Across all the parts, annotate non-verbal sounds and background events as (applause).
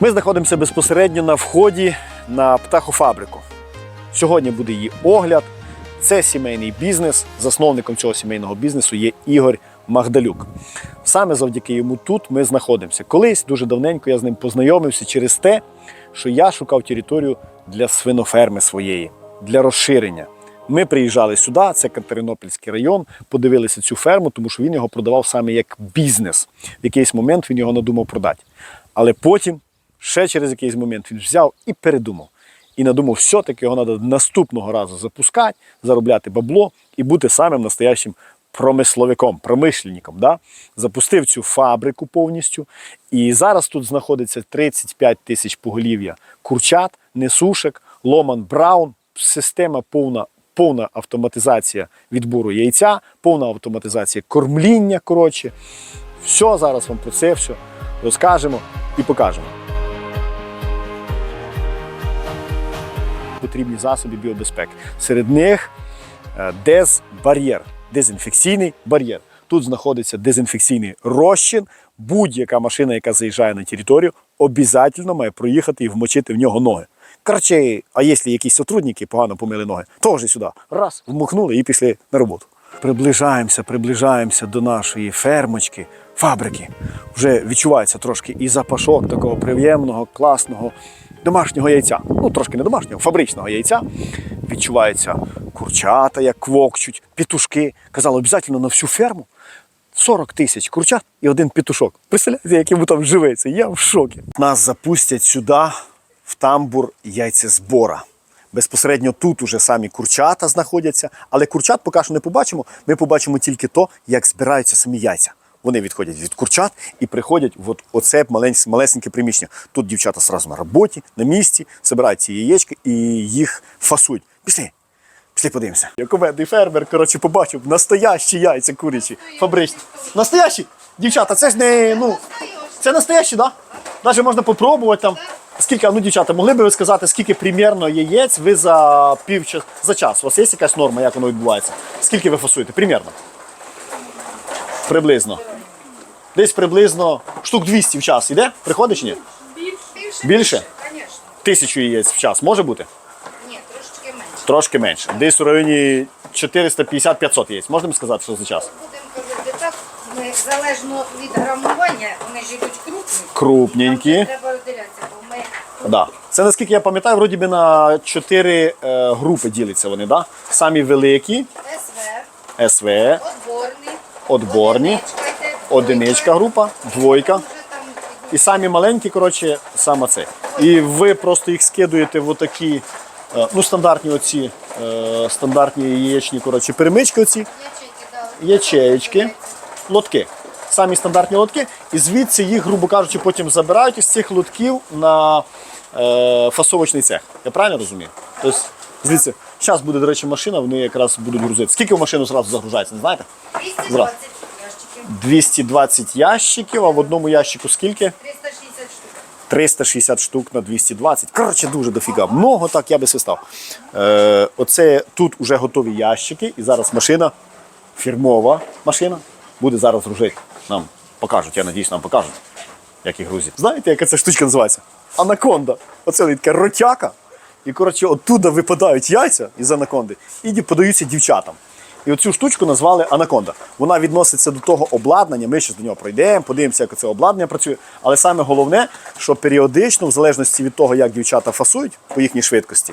Ми знаходимося безпосередньо на вході на птахофабрику. Сьогодні буде її огляд. Це сімейний бізнес. Засновником цього сімейного бізнесу є Ігор Магдалюк. Саме завдяки йому тут ми знаходимося. Колись дуже давненько я з ним познайомився через те, що я шукав територію для свиноферми своєї, для розширення. Ми приїжджали сюди, це Катеринопільський район, подивилися цю ферму, тому що він його продавав саме як бізнес. В якийсь момент він його надумав продати. Але потім, ще через якийсь момент, він взяв і передумав. І надумав, все-таки його треба наступного разу запускати, заробляти бабло і бути самим настоящим промисловиком, промишленником. Да? Запустив цю фабрику повністю. І зараз тут знаходиться 35 тисяч поголів'я курчат, несушек, ломан браун, система повна. Повна автоматизація відбору яйця, повна автоматизація кормління. Коротше, все зараз вам про це все розкажемо і покажемо. Потрібні засоби біобезпеки. Серед них е, дезбар'єр, дезінфекційний бар'єр. Тут знаходиться дезінфекційний розчин. Будь-яка машина, яка заїжджає на територію, обов'язково має проїхати і вмочити в нього ноги. Коротше, а якщо якісь сотрудники погано помили ноги, теж сюди. Раз, вмухнули і пішли на роботу. Приближаємося, приближаємося до нашої фермочки, фабрики. Вже відчувається трошки і запашок такого приємного, класного домашнього яйця. Ну, трошки не домашнього, фабричного яйця. Відчувається курчата, як квокчуть, пітушки. Казали, обов'язково на всю ферму. 40 тисяч курчат і один петушок. Представляєте, яким там живеться? Я в шокі. Нас запустять сюди, в тамбур яйцезбора. Безпосередньо тут уже самі курчата знаходяться, але курчат поки що не побачимо. Ми побачимо тільки то, як збираються самі яйця. Вони відходять від курчат і приходять в оце малесеньке приміщення. Тут дівчата сразу на роботі, на місці, збирають ці яєчки і їх фасують. Пішли. Пішли подивимося. Яковедний фермер, коротше, побачив настоящі яйця курячі, фабричні. Настоящі? Дівчата, це ж не. ну, Це настоящі, так? Да? Навіть можна попробувати там. Скільки, ну, дівчата, могли б ви сказати, скільки примірно яєць ви за півчас за час? У вас є якась норма, як воно відбувається? Скільки ви фасуєте? Примірно? Приблизно. Десь приблизно штук 200 в час іде? Приходить чи ні? Більше? Більше? Звісно. Тисячу яєць в час може бути? Ні, трошечки менше. Трошки менше. Десь у районі 450-500 яєць. Можна сказати, що за час? Будемо казати так, ми залежно від грамування, вони ж йдуть крупні. Крупненькі. Нам Треба розділятися, бо ми Да. Це наскільки я пам'ятаю, вроді би на 4 е, групи діляться вони, да? Самі великі, СВ, СВ, Отборні. одиничка йде, одиничка група, двойка. І самі маленькі, коротше, саме це. І ви просто їх скидуєте в отакі, е, ну, стандартні оці, е, стандартні яєчні, коротше, перемички оці, ячеєчки, лотки. Самі стандартні лотки, і звідси їх, грубо кажучи, потім забирають із цих лотків на е, фасовочний цех. Я правильно розумію? Тобто, звідси, зараз буде, до речі, машина, вони якраз будуть грузити. Скільки в машину зразу загружається, не знаєте? 220 ящиків, 220 ящиків, а в одному ящику скільки? 360 штук. 360 штук на 220. Коротше, дуже дофіга. Много так я би свистав. Е, оце тут вже готові ящики, і зараз машина, фірмова машина, буде зараз гружити. Нам покажуть, я надіюсь, нам покажуть, як їх грузять. Знаєте, яка ця штучка називається? Анаконда. Оце така ротяка. І коротше, оттуда випадають яйця із анаконди і подаються дівчатам. І оцю штучку назвали Анаконда. Вона відноситься до того обладнання. Ми ще до нього пройдемо, подивимося, як це обладнання працює. Але саме головне, що періодично, в залежності від того, як дівчата фасують по їхній швидкості,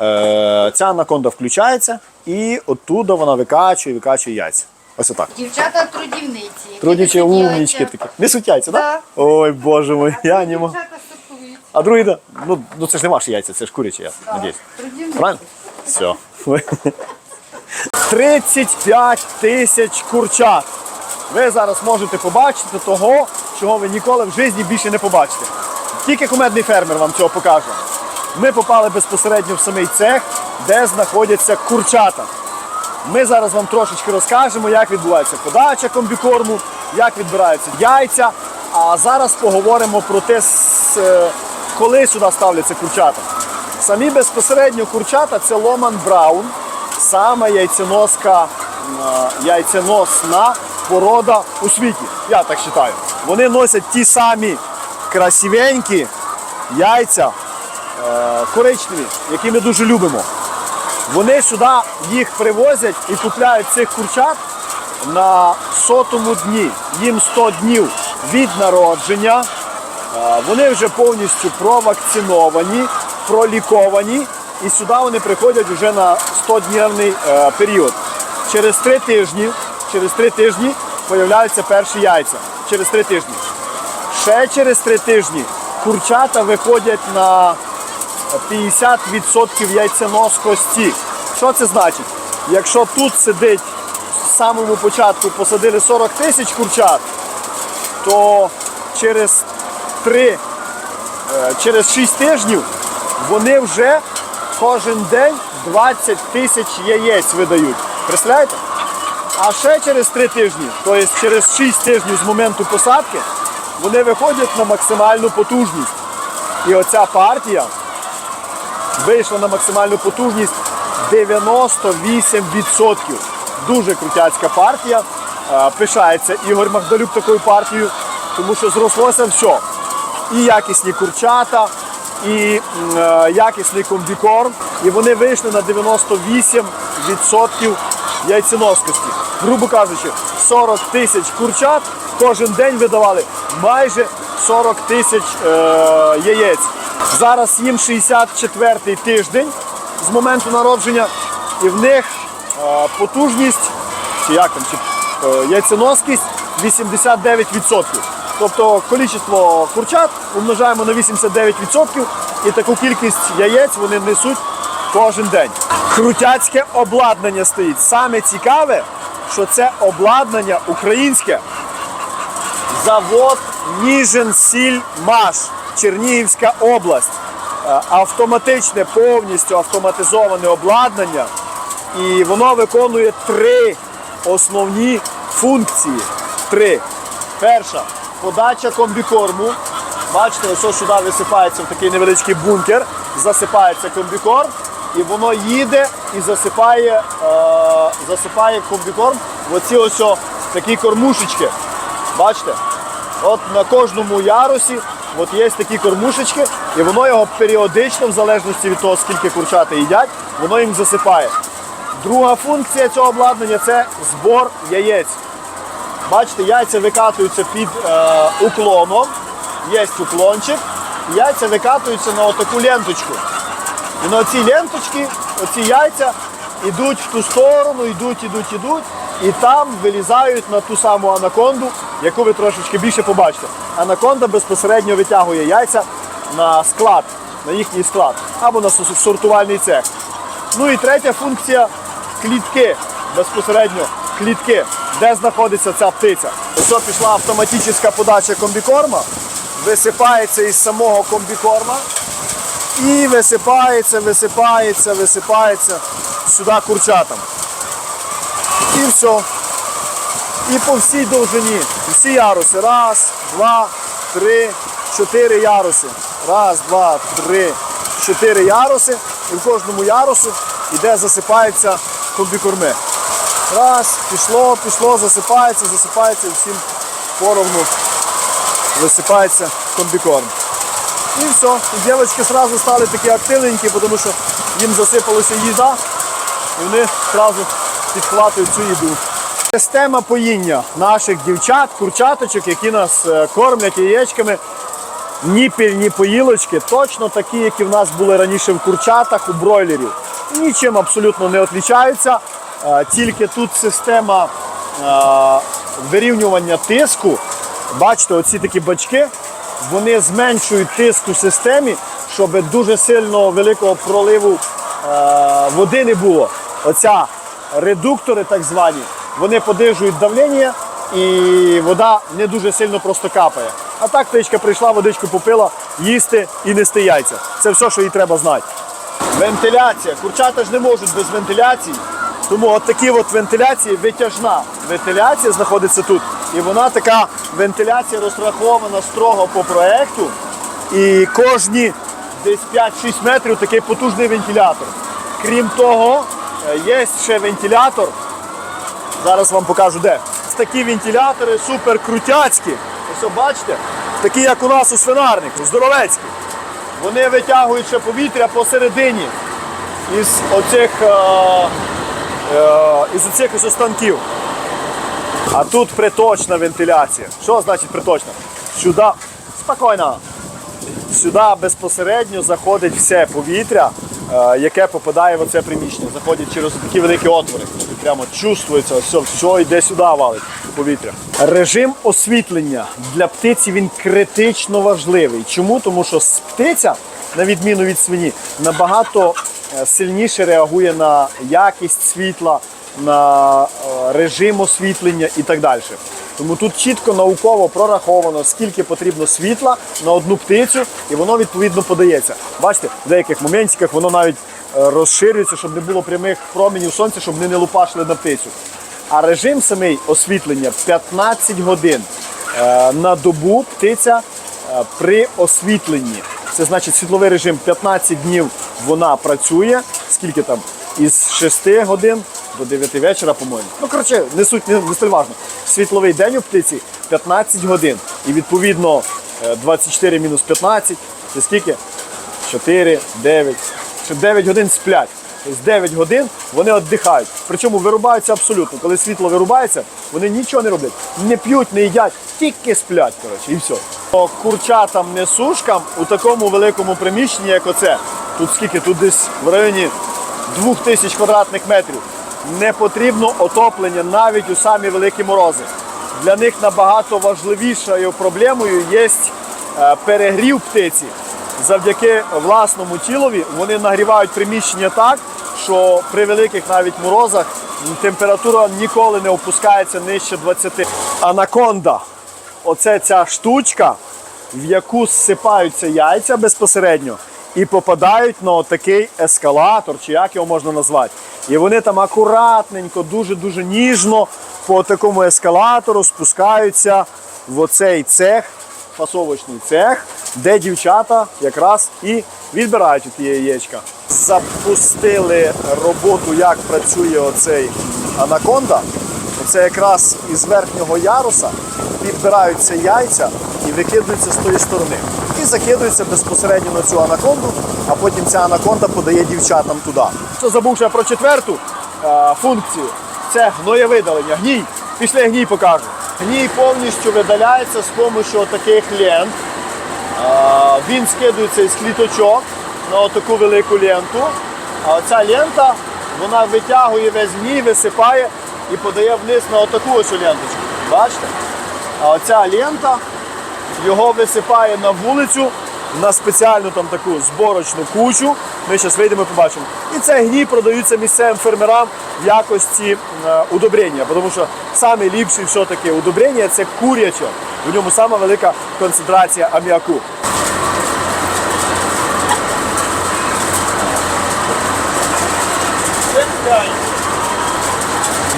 е- ця анаконда включається і оттуда вона викачує, викачує яйця. Ось отак. Дівчата трудівниці. судять умнічки такі. Не яйця, так? Да. Ой, боже мой, я не можу. А другий, да? ну, ну це ж не ваші яйця, це ж курячі, я надіюсь. Правильно? Все. (laughs) 35 тисяч курчат. Ви зараз можете побачити того, чого ви ніколи в житті більше не побачите. Тільки кумедний фермер вам цього покаже. Ми попали безпосередньо в самий цех, де знаходяться курчата. Ми зараз вам трошечки розкажемо, як відбувається подача комбікорму, як відбираються яйця. А зараз поговоримо про те, е, коли сюди ставляться курчата. Самі безпосередньо курчата це Ломан Браун, саме яйценоска, е, яйценосна порода у світі. Я так вважаю. Вони носять ті самі красивенькі яйця е, коричневі, які ми дуже любимо. Вони сюди їх привозять і купляють цих курчат на сотому дні. Їм 100 днів від народження. Е, Вони вже повністю провакциновані, проліковані, і сюди вони приходять вже на 100-дневний е, період. Через три тижні, через три тижні появляються перші яйця. Через три тижні. Ще через три тижні курчата виходять на 50% яйценоскості. Що це значить? Якщо тут сидить з самому початку посадили 40 тисяч курчат, то через 3, е, через 6 тижнів вони вже кожен день 20 тисяч яєць видають. Представляєте? А ще через 3 тижні, тобто через 6 тижнів з моменту посадки, вони виходять на максимальну потужність. І оця партія вийшла на максимальну потужність 98%. Дуже крутяцька партія. Е, Пишається Ігор Магдалюк такою партією, тому що зрослося все. І якісні курчата, і е, якісний комбікорм. І вони вийшли на 98% яйценоскості. Грубо кажучи, 40 тисяч курчат кожен день видавали майже 40 тисяч е, яєць. Зараз їм 64-й тиждень з моменту народження, і в них е, потужність, чи як там, чи е, яйценоскість 89%. Тобто кількість курчат умножаємо на 89% і таку кількість яєць вони несуть кожен день. Крутяцьке обладнання стоїть. Саме цікаве, що це обладнання українське. Завод Ніжин-Сіль-Маш, Чернігівська область. Е, Автоматичне, повністю автоматизоване обладнання. І воно виконує три основні функції. Три. Перша подача комбікорму. Бачите, ось сюди висипається в такий невеличкий бункер, засипається комбікорм, і воно їде і засипає, е, засипає комбікорм в оці ось такі кормушечки. Бачите? От на кожному ярусі от є такі кормушечки, і воно його періодично, в залежності від того, скільки курчата їдять, воно їм засипає. Друга функція цього обладнання це збор яєць. Бачите, яйця викатуються під е, уклоном, є уклончик, яйця викатуються на отаку ленточку. І на оці ленточки, оці яйця йдуть в ту сторону, йдуть, йдуть, йдуть, і там вилізають на ту саму анаконду, яку ви трошечки більше побачите. Анаконда безпосередньо витягує яйця на склад, на їхній склад або на сортувальний цех. Ну і третя функція клітки. Безпосередньо клітки, де знаходиться ця птиця. Ось пішла автоматична подача комбікорма, висипається із самого комбікорма і висипається, висипається, висипається сюди курчатам. І все. І по всій довжині. Всі яруси. Раз, два, три, чотири яруси. Раз, два, три, чотири яруси. І в кожному ярусу іде засипається комбікорми. Раз, пішло, пішло, засипається, засипається і всім поровну висипається комбікорм. І все. І дівчатки одразу стали такі активненькі, тому що їм засипалася їда, і вони одразу підхватують цю їду. Система поїння наших дівчат, курчаточок, які нас е, кормлять яєчками. Ніпільні поїлочки, точно такі, які в нас були раніше в курчатах, у бройлерів. Нічим абсолютно не відрізняються. Тільки тут система вирівнювання тиску. Бачите, оці такі бачки, вони зменшують тиск у системі, щоб дуже сильно великого проливу води не було. Оця редуктори, так звані, вони подержують давлення і вода не дуже сильно просто капає. А так птичка прийшла, водичку попила, їсти і нести яйця. Це все, що їй треба знати. Вентиляція. Курчата ж не можуть без вентиляції. Тому от такі от вентиляції витяжна вентиляція знаходиться тут. І вона така вентиляція розрахована строго по проекту. І кожні десь 5-6 метрів такий потужний вентилятор. Крім того, е, є ще вентилятор. Зараз вам покажу де. Такі вентилятори супер крутяцькі. Ось бачите, такі як у нас у свинарнику, здоровецькі. вони витягують ще повітря посередині із оцих, е, із оцих ось станків. А тут приточна вентиляція. Що значить приточна? Сюди спокійно. Сюди безпосередньо заходить все повітря, е, яке попадає в оце приміщення. Заходять через такі великі отвори. Прямо чувствується, все, все йде сюди, валить повітря. Режим освітлення для птиці він критично важливий. Чому? Тому що птиця, на відміну від свині, набагато е, сильніше реагує на якість світла, на е, режим освітлення і так далі. Тому тут чітко науково прораховано, скільки потрібно світла на одну птицю, і воно відповідно подається. Бачите, в деяких моментиках воно навіть е, розширюється, щоб не було прямих променів сонця, щоб вони не лупашили на птицю. А режим самий освітлення 15 годин е, на добу птиця е, при освітленні. Це значить світловий режим 15 днів вона працює. Скільки там? Із 6 годин до 9 вечора, по-моєму. Ну, коротше, не суть, не, не столь важно. Світловий день у птиці 15 годин. І відповідно е, 24 мінус 15 це скільки? 4, 9. 9 годин сплять. Тобто 9 годин вони віддихають. Причому вирубаються абсолютно. Коли світло вирубається, вони нічого не роблять. Не п'ють, не їдять, тільки сплять. Коротше, і все. Курчатам несушкам у такому великому приміщенні, як оце, тут скільки? Тут десь в районі 2000 квадратних метрів. Не потрібно отоплення навіть у самі великі морози. Для них набагато важливішою проблемою є е, перегрів птиці. Завдяки власному тілові вони нагрівають приміщення так, що при великих навіть морозах температура ніколи не опускається нижче 20. Анаконда оце ця штучка, в яку зсипаються яйця безпосередньо і попадають на отакий ескалатор, чи як його можна назвати. І вони там акуратненько, дуже-дуже ніжно по такому ескалатору спускаються в оцей цех, фасовочний цех, де дівчата якраз і відбирають ті яєчка. Запустили роботу, як працює оцей анаконда. Це якраз із верхнього яруса підбираються яйця і викидуються з тої сторони. І закидуються безпосередньо на цю анаконду, а потім ця анаконда подає дівчатам туди. Що забув ще про четверту е, функцію, це гноєвидалення. Гній. Після гній покажу. Гній повністю видаляється з допомогою таких лент. Він скидується із кліточок на таку велику ленту. А оця лента вона витягує весь гній, висипає і подає вниз на отаку ось ленточку. Бачите? А оця лента його висипає на вулицю на спеціальну там таку зборочну кучу. Ми зараз вийдемо і побачимо. І це гній продаються місцевим фермерам в якості е, удобрення, тому що саме ліпший все-таки удобрення це куряче. В ньому сама велика концентрація аміаку.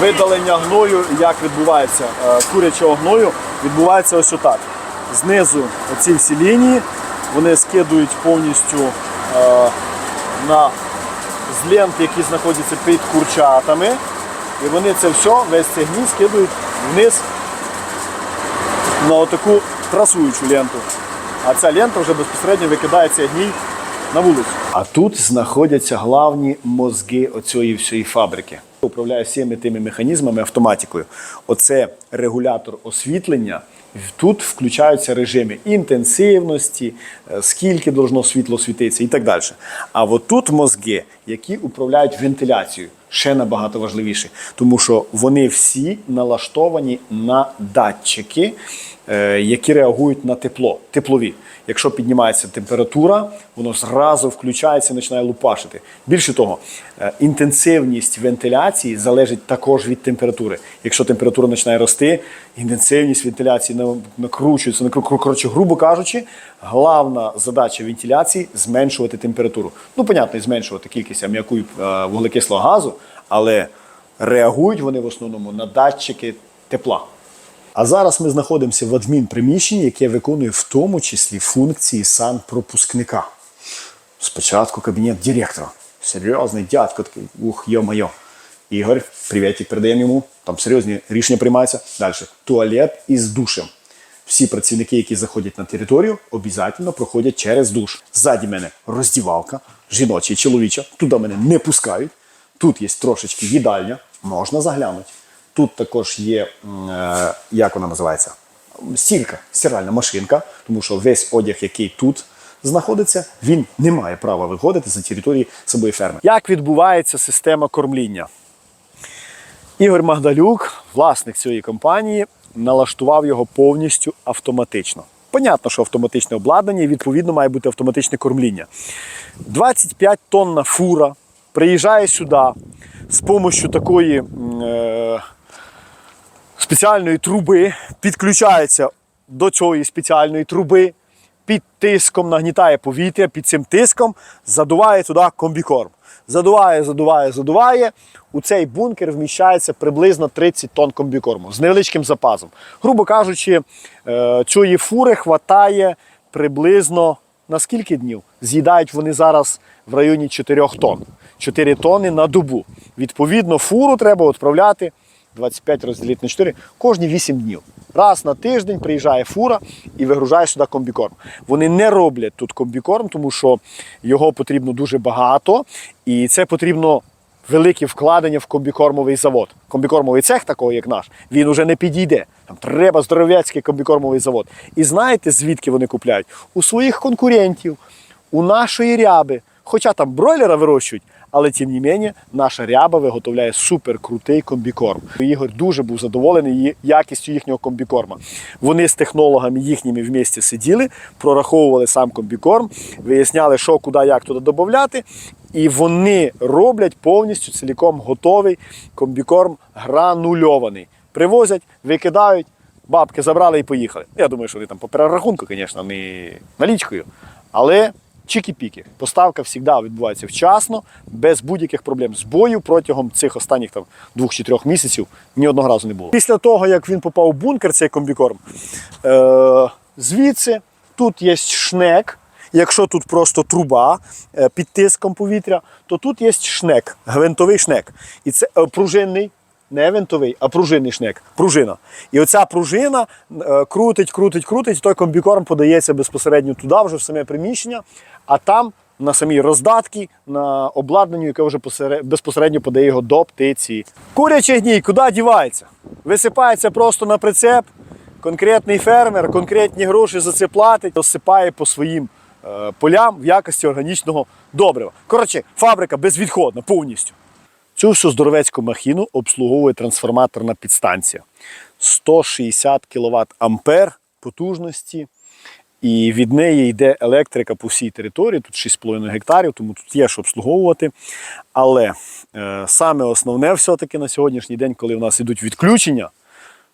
Видалення гною, як відбувається е, курячого гною, відбувається ось отак. Знизу оці всі лінії вони скидують повністю е, на з лент, які знаходяться під курчатами. І вони це все, весь цей гній скидують вниз на отаку трасуючу ленту. А ця лента вже безпосередньо викидає цей гній на вулицю. А тут знаходяться главні мозги оцієї всієї фабрики. Управляє всіми тими механізмами автоматикою. Оце регулятор освітлення. Тут включаються режими інтенсивності, е, скільки должно світло світитися і так далі. А от тут мозги, які управляють вентиляцією, ще набагато важливіше, тому що вони всі налаштовані на датчики, які реагують на тепло, теплові. Якщо піднімається температура, воно зразу включається і починає лупашити. Більше того, е, інтенсивність вентиляції залежить також від температури. Якщо температура починає рости, інтенсивність вентиляції накручується. накру- Коротше, грубо кажучи, головна задача вентиляції зменшувати температуру. Ну, понятно, зменшувати кількість аміаку і е, вуглекислого газу, але реагують вони в основному на датчики тепла. А зараз ми знаходимося в адмінприміщенні, яке виконує в тому числі функції санпропускника. Спочатку кабінет директора. Серйозний дядько такий, ух, йо-моє. Ігор, привітик, передаємо йому. Там серйозні рішення приймаються. Далі. Туалет із душем. всі працівники, які заходять на територію, обов'язково проходять через душ. Ззаді мене роздівалка, жіноча і чоловіча. Туди мене не пускають. Тут є трошечки їдальня, можна заглянути. Тут також є, е, як вона називається? Стілька, стиральна машинка, тому що весь одяг, який тут знаходиться, він не має права виходити за території самої ферми. Як відбувається система кормління? Ігор Магдалюк, власник цієї компанії, налаштував його повністю автоматично. Понятно, що автоматичне обладнання і відповідно має бути автоматичне кормління. 25 тонна фура приїжджає сюди з допомогою такої е, спеціальної труби, підключається до цієї спеціальної труби, під тиском нагнітає повітря, під цим тиском задуває туди комбікорм. Задуває, задуває, задуває. У цей бункер вміщається приблизно 30 тонн комбікорму з невеличким запасом. Грубо кажучи, е, цієї фури хватає приблизно на скільки днів? З'їдають вони зараз в районі 4 тонн. 4 тонни на добу. Відповідно, фуру треба відправляти 25 розділити на 4 кожні 8 днів. Раз на тиждень приїжджає фура і вигружає сюди комбікорм. Вони не роблять тут комбікорм, тому що його потрібно дуже багато, і це потрібно велике вкладення в комбікормовий завод. Комбікормовий цех, такого як наш, він уже не підійде. Там треба здоров'яцький комбікормовий завод. І знаєте, звідки вони купляють? У своїх конкурентів, у нашої ряби. Хоча там бройлера вирощують, але тим не менше наша ряба виготовляє суперкрутий комбікорм. Ігор дуже був задоволений якістю їхнього комбікорма. Вони з технологами їхніми в місті сиділи, прораховували сам комбікорм, виясняли, що куди, як туди додати. І вони роблять повністю цілком готовий комбікорм гранульований. Привозять, викидають, бабки забрали і поїхали. Я думаю, що вони там по перерахунку, звісно, не налічкою. Але чікі-піки. Поставка завжди відбувається вчасно, без будь-яких проблем. Збою протягом цих останніх там, двох чи трьох місяців ні одного разу не було. Після того, як він попав у бункер, цей комбікорм, е- звідси тут є шнек. Якщо тут просто труба е, під тиском повітря, то тут є шнек, гвинтовий шнек. І це е, пружинний, не винтовий, а пружинний шнек. Пружина. І оця пружина е, крутить, крутить, крутить, той комбікорм подається безпосередньо туди, вже в саме приміщення, а там на самій роздатці, на обладнанню, яке вже безпосередньо подає його до птиці. Курячий гній, куди дівається? Висипається просто на прицеп. Конкретний фермер, конкретні гроші за це платить, розсипає по своїм е, полям в якості органічного добрива. Коротше, фабрика безвідходна повністю. Цю всю здоровецьку махіну обслуговує трансформаторна підстанція. 160 кВт ампер потужності. І від неї йде електрика по всій території, тут 6,5 гектарів, тому тут є що обслуговувати. Але е, саме основне все-таки на сьогоднішній день, коли в нас йдуть відключення,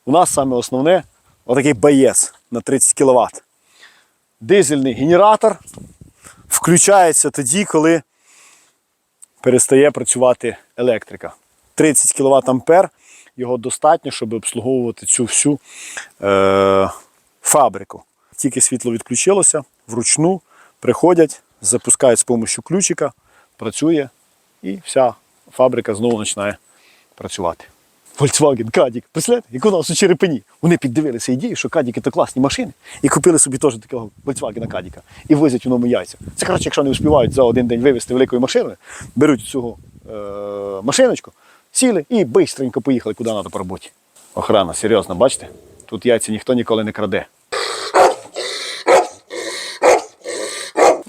у нас саме основне отакий боєць на 30 кВт. Дизельний генератор включається тоді, коли перестає працювати електрика. 30 кВт ампер його достатньо, щоб обслуговувати цю всю е, фабрику. Тільки світло відключилося, вручну приходять, запускають з допомогою ключика, працює і вся фабрика знову починає працювати. Volkswagen, Кадік, представляєте, як у нас у Черепені. Вони піддивилися ідею, що Кадіки то класні машини, і купили собі теж такого Volkswagen Кадіка і возять у ньому яйця. Це коротше, якщо не успівають за один день вивезти великою машиною, беруть е, машиночку, сіли і бистренько поїхали куди треба по роботі. Охрана, серйозно, бачите? Тут яйця ніхто ніколи не краде.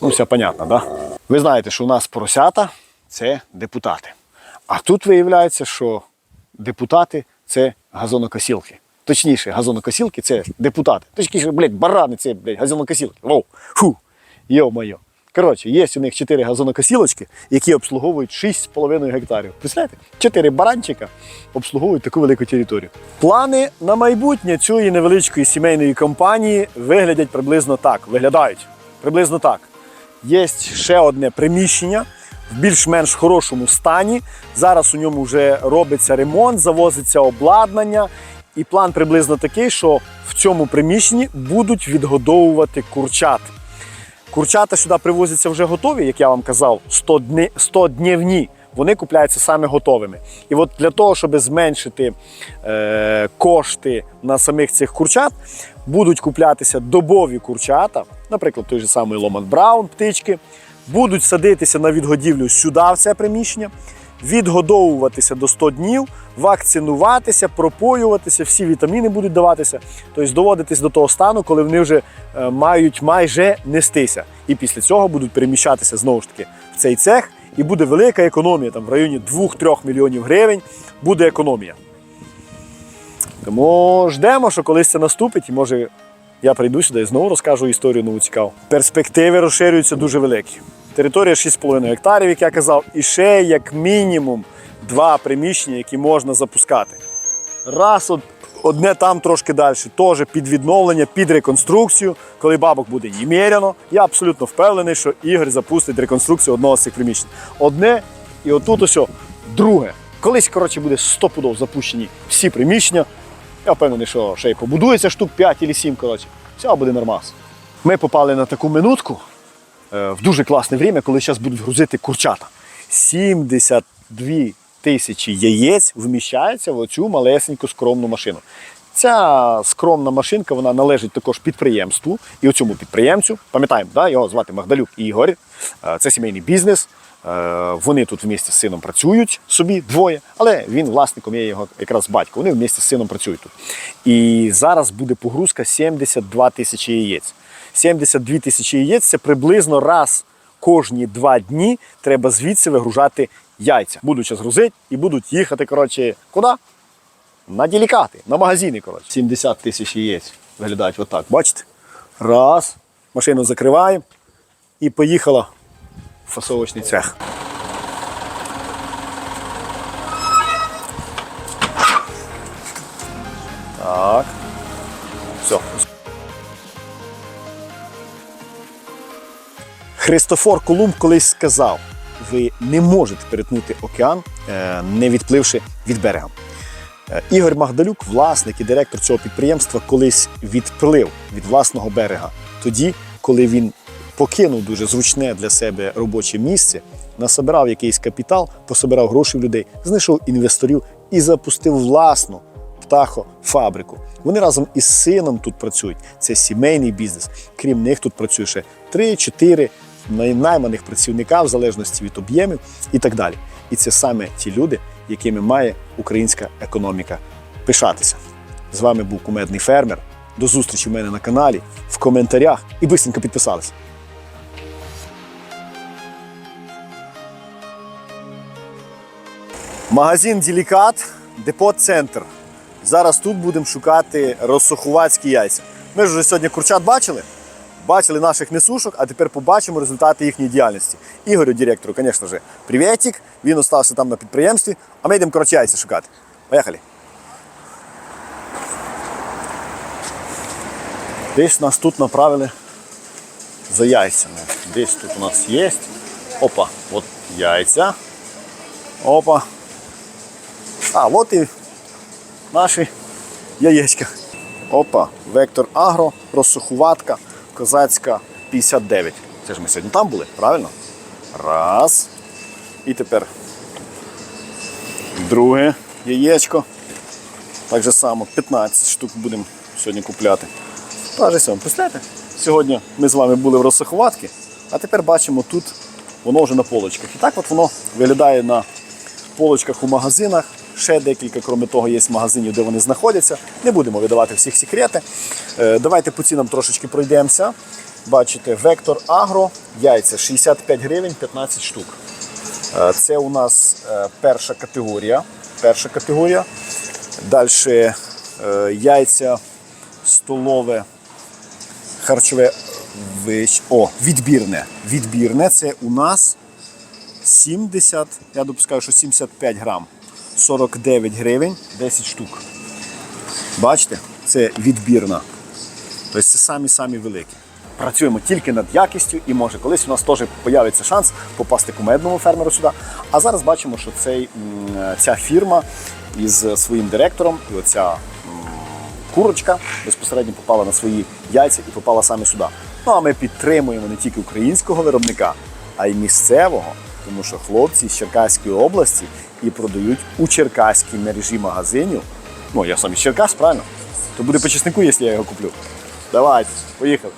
Ну, все понятно, да? Ви знаєте, що у нас поросята це депутати. А тут виявляється, що депутати це газонокосілки. Точніше, газонокосілки це депутати. Точніше, блядь, барани це, блядь, газонокосілки. Воу, фу, йо-моє. Коротше, є у них 4 газонокосілочки, які обслуговують 6,5 гектарів. Представляєте? 4 баранчика обслуговують таку велику територію. Плани на майбутнє цієї невеличкої сімейної компанії виглядять приблизно так. Виглядають приблизно так. Є ще одне приміщення в більш-менш хорошому стані. Зараз у ньому вже робиться ремонт, завозиться обладнання. І план приблизно такий, що в цьому приміщенні будуть відгодовувати курчат. Курчата сюди привозяться вже готові, як я вам казав, 100 дні, 100 днівні. вони купляються саме готовими. І от для того, щоб зменшити е, кошти на самих цих курчат, будуть куплятися добові курчата, наприклад, той же самий Ломан Браун, птички, будуть садитися на відгодівлю сюди, в це приміщення, відгодовуватися до 100 днів, вакцинуватися, пропоюватися, всі вітаміни будуть даватися, тобто доводитись до того стану, коли вони вже е, мають майже нестися. І після цього будуть переміщатися знову ж таки в цей цех, і буде велика економія, там в районі 2-3 мільйонів гривень буде економія. Тому ждемо, що колись це наступить, і може я прийду сюди і знову розкажу історію нову цікаву. Перспективи розширюються дуже великі. Територія 6,5 гектарів, як я казав, і ще як мінімум два приміщення, які можна запускати. Раз од- одне там трошки далі, теж під відновлення, під реконструкцію. Коли бабок буде немеряно, я абсолютно впевнений, що Ігор запустить реконструкцію одного з цих приміщень. Одне і отут ось друге. Колись, коротше, буде стопудов запущені всі приміщення. Я впевнений, що ще й побудується штук 5 або 7, коротше. Все буде нормас. Ми попали на таку минутку в дуже класне время, коли зараз будуть грузити курчата. 72 тисячі яєць вміщається в оцю малесеньку скромну машину. Ця скромна машинка вона належить також підприємству. І оцьому підприємцю, пам'ятаємо, да, його звати Магдалюк Ігор. Е, Це сімейний бізнес. Е, Вони тут вместе з сином працюють собі двоє, але він власником є його якраз батько. Вони вместе з сином працюють тут. І зараз буде погрузка 72 тисячі яєць. 72 тисячі яєць це приблизно раз кожні два дні треба звідси вигружати яйця. Будуть зараз грузити і будуть їхати, коротше, куди? На делікати, на магазини, коротше. 70 тисяч яєць виглядають отак. Бачите? Раз. Машину закриваємо і поїхала в фасовочний цех. Так. Все. Христофор Колумб колись сказав: ви не можете перетнути океан, е, не відпливши від берега. Е, Ігор Магдалюк, власник і директор цього підприємства, колись відплив від власного берега. Тоді, коли він покинув дуже зручне для себе робоче місце, насобирав якийсь капітал, пособирав гроші в людей, знайшов інвесторів і запустив власну птахофабрику. Вони разом із сином тут працюють. Це сімейний бізнес. Крім них, тут працює ще 3-4 найманих працівника в залежності від об'ємів і так далі. І це саме ті люди, якими має українська економіка пишатися. З вами був кумедний фермер. До зустрічі в мене на каналі, в коментарях і бистренько підписалися. Магазин Ділікат, депот центр. Зараз тут будемо шукати розсохувацькі яйця. Ми ж вже сьогодні курчат бачили, бачили наших несушок, а тепер побачимо результати їхньої діяльності. Ігорю, директору, звісно ж, привітик. Він остався там на підприємстві, а ми йдемо коротше яйця шукати. Поїхали. Десь нас тут направили за яйцями. Десь тут у нас є. Опа, от яйця. Опа. А, от і наші яєчка. Опа, Вектор Агро, розсухуватка, козацька 59. Це ж ми сьогодні там були, правильно? Раз. І тепер друге яєчко. Так же само 15 штук будемо сьогодні купляти. Та же сьогодні, представляєте? Сьогодні ми з вами були в розсухуватці, а тепер бачимо тут воно вже на полочках. І так от воно виглядає на полочках у магазинах. Ще декілька, крім того, є магазинів, де вони знаходяться. Не будемо видавати всіх секрети. Е, Давайте по цінам трошечки пройдемося. Бачите, Вектор Агро, яйця 65 гривень 15 штук. Е, Це у нас е, перша категорія. Перша категорія. Далі яйця столове харчове вич... О, відбірне. Відбірне це у нас 70, я допускаю, що 75 грам. 49 гривень 10 штук. Бачите? Це відбірна. Тобто це самі-самі великі. Працюємо тільки над якістю і може колись у нас теж появиться шанс попасти кумедному фермеру сюди. А зараз бачимо, що цей, ця фірма із своїм директором і оця курочка безпосередньо попала на свої яйця і попала саме сюди. Ну а ми підтримуємо не тільки українського виробника, а й місцевого. Тому що хлопці з Черкаської області і продають у черкаській мережі магазинів. Ну, я сам із Черкас, правильно? То буде по чеснику, якщо я його куплю. Давайте, поїхали.